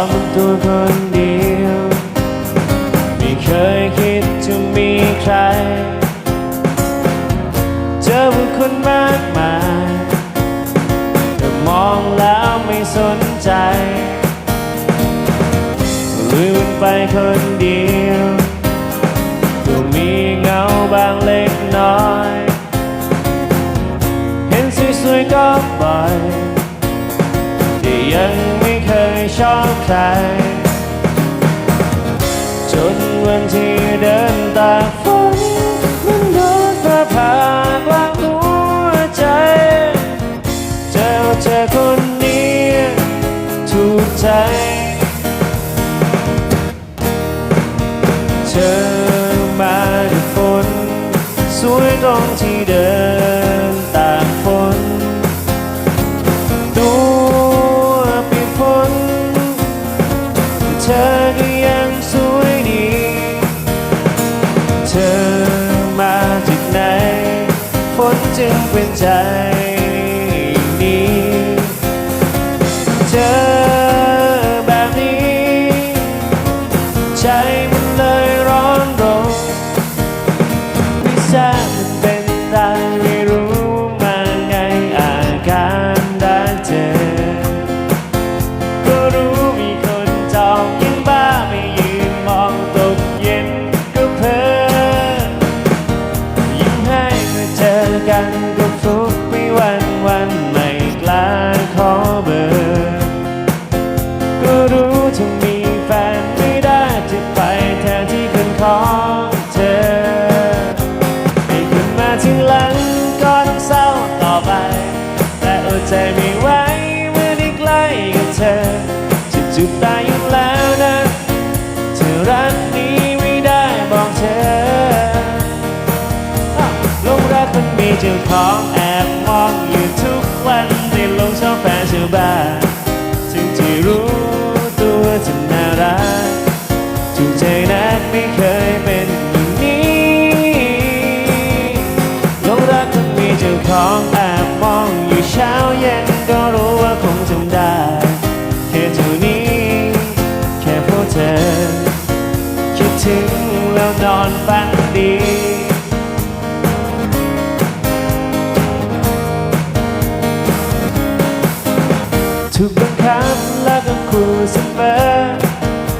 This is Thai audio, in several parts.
อมตัวคนเดียว ไม่เคยคิดจะมีใคร เจอผู้คนมากมายแต่มองแล้วไม่สนใจลืมไปคนเดียว ของเธอให้คุณมาทีหลังก็ต้องเศร้าต่อไป แต่อดใจไม่ไหวเมื่อได้ใกล้กับเธอจะจุบตายอยู่แล้วนะเธอรักนี้ไม่ได้บอกเธออ้าวหลงรักคนมีเจ้าของแถูกบังคับแล้วก็ขู่เสมอ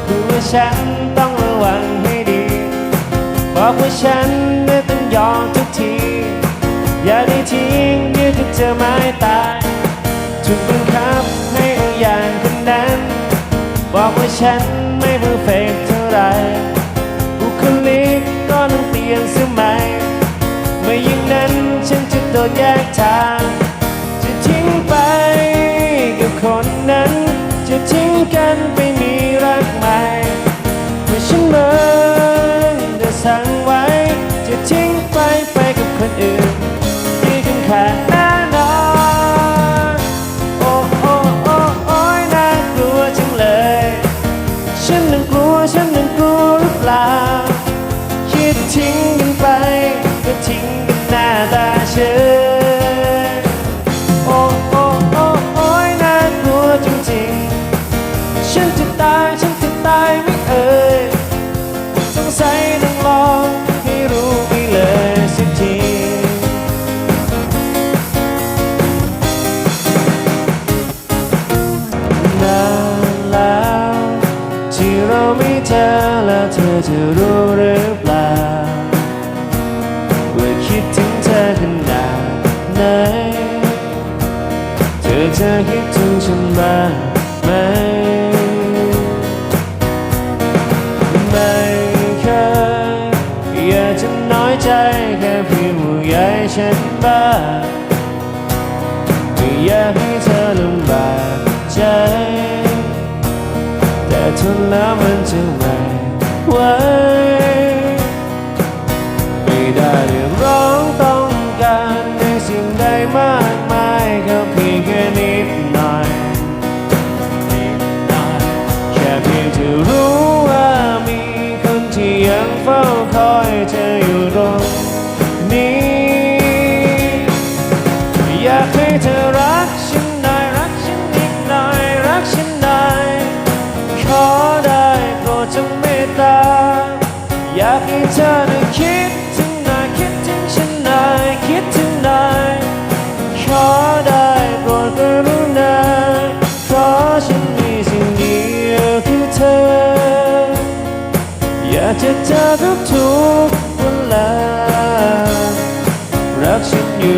ขู่ว่าฉันต้องระวังให้ดี บอกว่าฉันไม่ต้องยอมทุกที อย่าได้ทิ้งเดี๋ยวจะเจอไม้ตายถูกบังคับให้เอาอย่างคนนั้น บอกว่าฉันไม่เพอร์เฟกเท่าไหรบุคลิกก็ต้องเปลี่ยนเสมัยไม่อย่งนั้นฉันจะโดนแยกทาง เธอจะรู้หรือเปล่าว่าคิดถึงเธอขนาดไหนเธอจะคิดถึงฉันบ้างไหมไม่เคยอยากจะน้อยใจแค่เพียงห่วงใยฉันบ้างไม่อยากให้เธอลำบากใจ แต่ทนแล้วมันจะม่ ไว้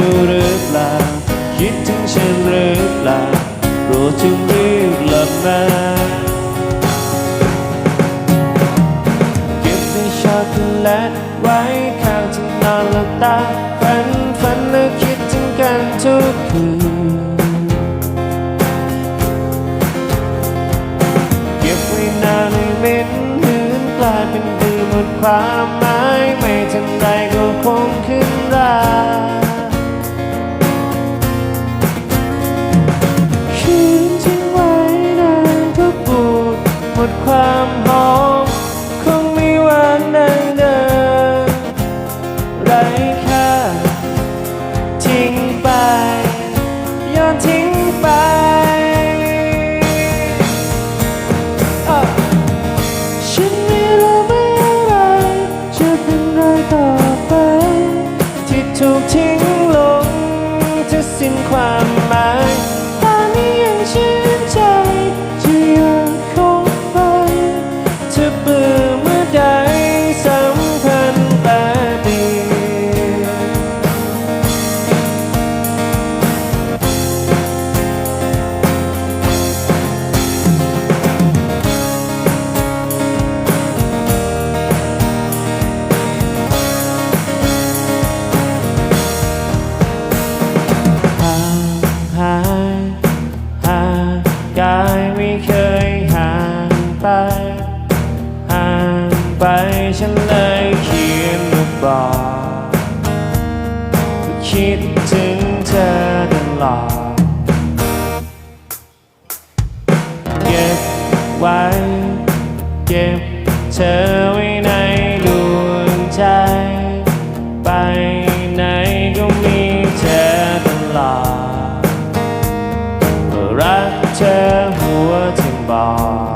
ู่หรือเปล่า คิดถึงฉันหรือเปล่าโปรดจงรีบหลับมาเก็บในช็อกโกแลตไว้ข้างที่นอนหลับตาฝันฝันและคิดถึงกันทุกคืนเก็บไว้นานในเม็ดหืนกลายเป็นดื้อหมดความหมาย ไว้ เก็บเธอไว้ในดวงใจ ไปไหนก็มีเธอตลอดรักเธอหัวถึงบอด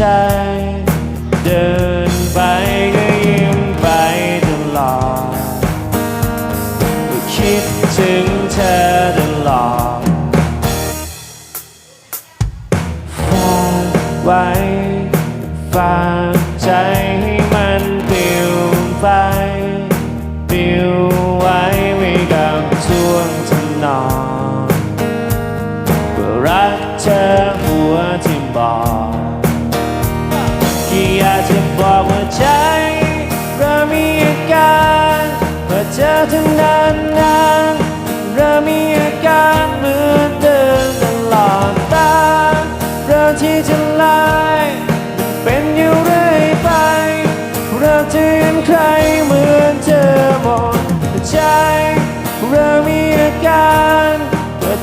จ เดินไปก็ยิ้มไปตลอดคิดถึงเธอตลอดฟังไว้ฟัง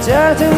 Yeah.